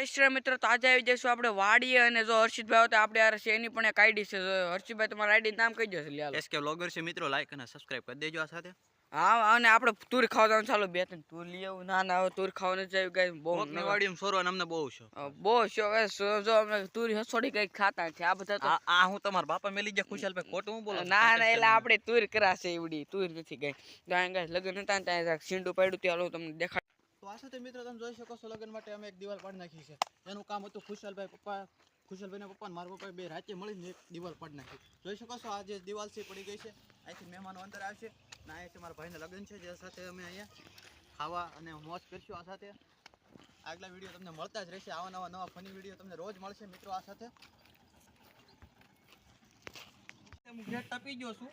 રામ મિત્રો તો આજે આવી જઈશું આપણે વાડીએ અને જો હર્ષિતભાઈ હોય તો આપણે યાર શેની પણ એક આઈડી છે. હર્ષિતભાઈ તમારા આઈડી નામ કહી દો લ્યા. એસકે વ્લોગર છે મિત્રો લાઈક અને સબસ્ક્રાઇબ કરી દેજો આ સાથે. હા અને આપણે તુર ખાવાનું ચાલો બે ત્રણ તુર લઈ આવું. ના ના તુર ખાવાનું જાય ગઈ બહુ વાડીમાં સોરવાનું અમને બહુ છે બહુ શોખ. જો અમે તુર હસોડી કઈ ખાતા છે. આ બધા આ હું તમારા બાપા મેલી ગયા ખુશાલભાઈ ખોટું હું બોલો? ના ના એટલે આપણે તુર કરાશે એવડી તુર નથી ગઈ ગાય ગઈ લગ્ન હતા ત્યાં સીંડું પડ્યું ત્યાં તમને દેખાડ તો આ સાથે મિત્રો, તમે જોઈ શકો છો લગ્ન માટે અમે એક દિવાલ પાડી નાખી છે. એનું કામ હતું ખુશાલભાઈ પપ્પા, ખુશાલભાઈના પપ્પા મારા પપ્પાએ બે રાતે મળીને એક દિવાલ પાડી નાખી. જોઈ શકો છો, આ જે દિવાલ છે પડી ગઈ છે. અહીંથી મહેમાનો અંદર આવશે. અને અહીંયાથી મારા ભાઈના લગ્ન છે, જે સાથે અમે અહીંયા ખાવા અને મોજ કરીશું આ સાથે. આગલા વીડિયો તમને મળતા જ રહેશે. આવા નવા નવા ફની વીડિયો તમને રોજ મળશે મિત્રો આ સાથે. હું ગેટ ટપી ગયો છું.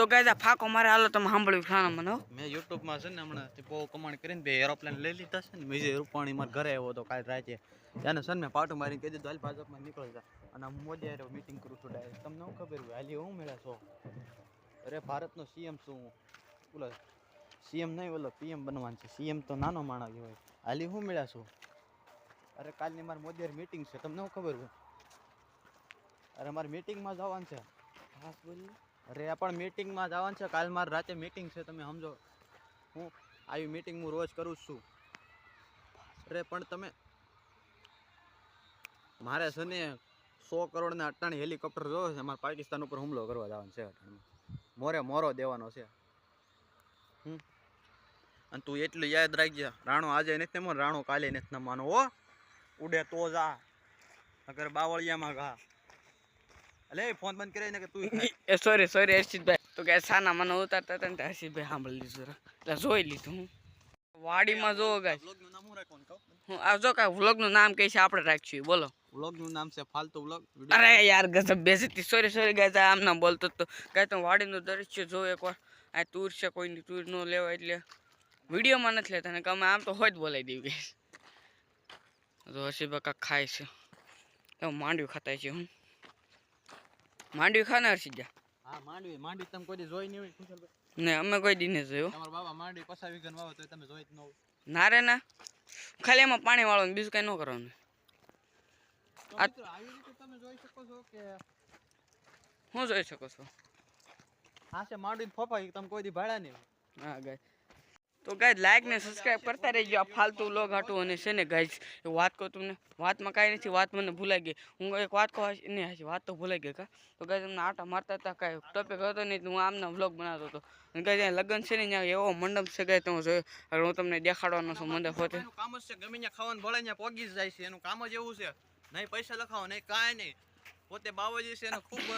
તો ગાય ફાકો મારે હાલો તમે સાંભળ્યું ખાના મને હો. મેં યુટ્યુબમાં છે ને હમણાં તે બહુ કમાણ કરીને બે એરોપ્લેન લઈ લીધા છે ને વિજય રૂપાણી મારા ઘરે આવ્યો હતો કાલ રાતે. ત્યાં છે ને મેં પાટું મારીને કહી દીધું હાલ ભાજપમાં નીકળી જા. અને હું મોદી હારે મીટિંગ કરું છું ડાયરેક્ટ તમને શું ખબર હોય હાલી હું મેળા છો? અરે ભારતનો સીએમ શું હું. બોલો સીએમ નહીં બોલો પીએમ બનવાનું છે. સીએમ તો નાનો માણસ હોય. હાલી હું મેળા છું? અરે કાલની મારી મોદી મીટિંગ છે તમને શું ખબર હોય. અરે મારે મીટિંગમાં જવાનું છે. ખાસ બોલી. અરે પણ મિટિંગમાં જવાનું છે. કાલ મારે રાતે મિટિંગ છે, તમે સમજો. હું આવી મીટિંગ હું રોજ કરું છું. અરે, પણ તમે મારે છે ને સો કરોડના અટાણી હેલિકોપ્ટર જોવે છે. મારે પાકિસ્તાન ઉપર હુમલો કરવા જવાનો છે અટાણીમાં. મોરે મોરો દેવાનો છે. હમ. અને તું એટલું યાદ રાખજે, રાણો આજે નથી મને રાણો કાલે નથી માનો હો. ઉડે તો જા. અગર બાવળિયામાં ઘા. અલે ફોન બંધ કરાવીને કે તું એ સોરી સોરી હર્ષિતભાઈ. તો કે સાના મને ઉતારતા હતા ને હર્ષિતભાઈ સાંભળી લીધું એટલે જોઈ લીધું હું. વાડીમાં જો ગાય હું આ જો કાંઈ વ્લોગનું નામ કહે છે આપણે રાખશું. બોલો. વ્લોગનું નામ છે ફાલતુ વ્લોગ અરે યાર ગજબ બેસતી. સોરી સોરી ગાય આમ ના બોલતો તો. ગાય તો વાડીનું દ્રશ્ય જો એકવાર. આ તૂર છે કોઈની તૂર ન લેવાય એટલે. વિડીયોમાં નથી લેતા ને કે અમે આમ તો હોય જ બોલાવી દેવી ગઈ તો હર્ષિતભાઈ કાંઈક ખાય છે. એવું માંડવી ખાતા છે હું. માંડવી ખાનાર છે જા. હા માંડવી માંડવી તમે કોઈ જોઈ નહીં હોય ને અમે કોઈ દી નથી જોયું. તમારા બાબા માંડવી પસાવી વિગન વાવો તો તમે જોઈ જ ન હોય. ના રે ના. ખાલી એમાં પાણી વાળવાનું બીજું કઈ ન કરવાનું. આવી રીતે તમે જોઈ શકો છો કે હું જોઈ શકો છો. હા છે માંડવી ફોફા તમે કોઈ દી ભાડા નહીં. હા ગાય. તો ગાય લાઈક ને સબસ્ક્રાઈબ કરતા રહેજો. આ ફાલતુ લોગ હાટું અને છે ને ગાય વાત કહું તમને, વાતમાં કાંઈ નથી, વાત મને ભૂલાઈ ગઈ. હું એક વાત કહું નહીં હાચી વાત તો ભૂલાઈ ગઈ કા? તો ગાય તમને આટા મારતા હતા, કાંઈ ટોપિક હતો નહીં હું આમના વ્લોગ બનાવતો હતો. અને ગાય ત્યાં લગ્ન છે ને ત્યાં એવો મંડપ છે ગાય તમે જોયો. હું તમને દેખાડવાનો છું મંડપ હોતે. કામ જ છે, ગમે ત્યાં ખાવાનું ભળે ત્યાં પોગી જાય છે. એનું કામ જ એવું છે. નહીં પૈસા લખાવો, નહીં કાંઈ નહીં. પોતે બાવાજી છે ખૂબ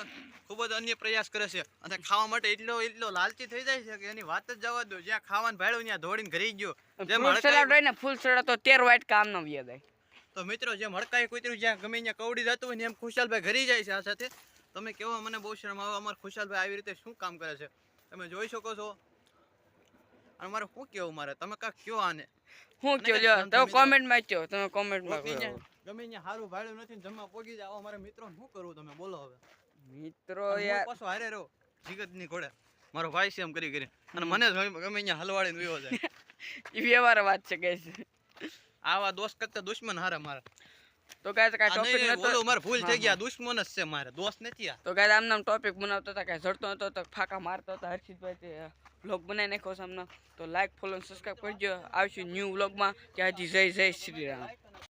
ખૂબ જ અન્ય પ્રયાસ કરે છે. અને ખાવા માટે એટલો એટલો લાલચી થઈ જાય છે કે એની વાત જ જવા દો. જ્યાં ખાવાનું ભાડ્યું ત્યાં દોડીને ઘરી ગયો. જેમ સલાડ હોય ને ફૂલ સલાડ તો તેર વાઈટ કામ ન વ્યા જાય તો મિત્રો જેમ હડકાઈ કૂતરું જ્યાં ગમે ત્યાં કવડી જતું હોય ને એમ ખુશાલભાઈ ઘરી જાય છે આ સાથે. તમે કેવો મને બહુ શરમ આવે. અમારે ખુશાલભાઈ આવી રીતે શું કામ કરે છે? તમે જોઈ શકો છો. અને મારે શું કેવું મારે? તમે કાંક કયો આને? હું કયો? તમે કોમેન્ટમાં કયો તમે કોમેન્ટમાં ગમે ત્યાં સારું ભાડ્યું નથી ને જમવા પોગી જાવ અમારે મિત્રો શું કરવું તમે બોલો હવે? મિત્રો યાર પાછો હારે રહો જીગતની ઘોડે. મારો ભાઈ છે એમ કરી કરી. અને મને જ ગમે ત્યાં હલવાડીને વિવો જાય. એ વ્યવહાર વાત છે ગાઈસ આવા દોસ્ત કરતા દુશ્મન હારે મારા. તો ગાઈસ કાંઈ ટોપિક નતો બોલો મારે ભૂલ થઈ ગયા દુશ્મન જ છે મારે દોસ્ત નથી આ. તો ગાઈસ આમ નામ ટોપિક બનાવતા હતા કાંઈ જડતો હતો તો ફાકા મારતો હતો હર્ષિતભાઈ તે વ્લોગ બનાવી નાખ્યો સામનો તો લાઈક ફોલો સબસ્ક્રાઇબ કરજો. આવશું ન્યૂ વ્લોગમાં કે હજી જય જય શ્રી રામ.